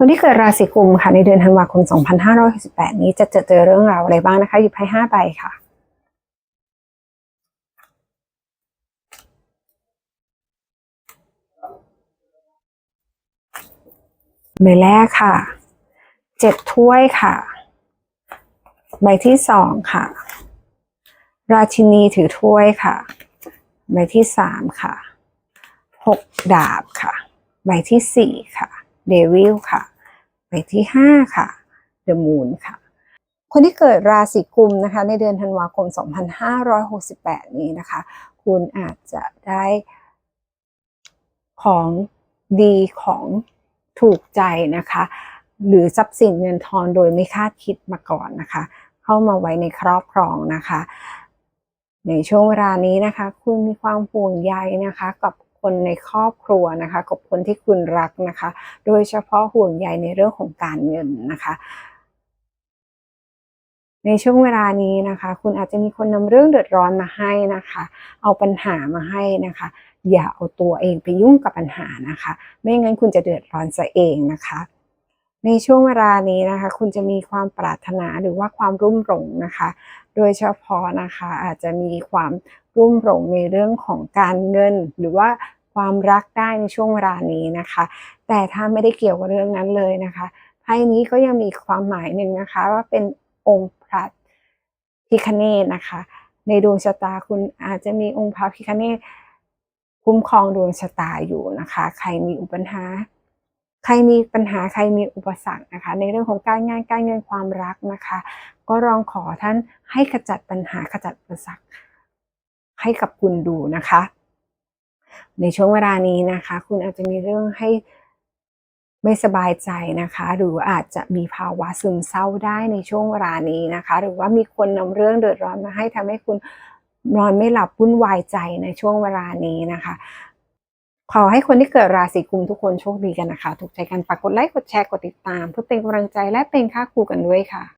คนที่เกิดราศีกุมค่ะในเดือนธันวาคม 2568 นี้จะเจอเจอเรื่องราวอะไรบ้างนะคะ หยิบให้ห้าใบค่ะ ใบแรกค่ะ เจ็ดถ้วยค่ะ ใบที่สองค่ะ ราชินีถือถ้วยค่ะ ใบที่สามค่ะ หกดาบค่ะ ใบที่สี่ค่ะ เดวิลค่ะใบที่ห้าค่ะเดอะมูนค่ะ คนที่เกิดราศีกุมนะคะ ในเดือนธันวาคม 2568 นี้นะคะ คุณอาจจะได้ของดีของถูกใจนะคะ หรือทรัพย์สินเงินทองโดยไม่คาดคิดมาก่อนนะคะ เข้ามาไว้ในครอบครองนะคะ ในช่วงเวลานี้นะคะ คุณมีความห่วงใยนะคะ กับ คนในครอบครัวนะคะกับคนที่คุณรักนะคะ โดยเฉพาะห่วงใยในเรื่องของการเงินนะคะในช่วงเวลานี้นะคะ คุณอาจจะมีคนนำเรื่องเดือดร้อนมาให้นะคะ เอาปัญหามาให้นะคะ อย่าเอาตัวเองไปยุ่งกับปัญหานะคะ ไม่งั้นคุณจะเดือดร้อนซะเองนะคะ ในช่วงเวลานี้นะคะ คุณจะมีความปรารถนาหรือว่าความรุ่มหลงนะคะ โดยเฉพาะนะคะอาจจะมีความ รุ่มหลงในเรื่องของการเงิน หรือว่าความรักได้ในช่วงเวลานี้นะคะ แต่ถ้าไม่ได้เกี่ยวกับเรื่องนั้นเลยนะคะไพ่นี้ก็ยังมีความหมายหนึ่งนะคะ ว่าเป็นองค์พระพิคเนตนะคะ ในดวงชะตาคุณอาจจะมีองค์พระพิคเนตคุ้มครองดวงชะตาอยู่นะคะ ใครมีอุปปัญหาใครมีปัญหาใครมีอุปสรรคนะคะ ในเรื่องของการงานการเงินความรักนะคะ ก็ลองขอท่านให้ขจัดปัญหาขจัดอุปสรรค ให้กับคุณดูนะคะ ในช่วงเวลานี้นะคะ คุณอาจจะมีเรื่องให้ไม่สบายใจนะคะ หรืออาจจะมีภาวะซึมเศร้าได้ในช่วงเวลานี้นะคะ หรือว่ามีคนนำเรื่องเดือดร้อนมาให้ทำให้คุณนอนไม่หลับวุ่นวายใจในช่วงเวลานี้นะคะขอให้คนที่เกิดราศีกุมทุกคนโชคดีกันนะคะ ถูกใจกันฝากกดไลค์ กดแชร์ กดติดตาม เพื่อเป็นกำลังใจและเป็นค่าครูกันด้วยค่ะ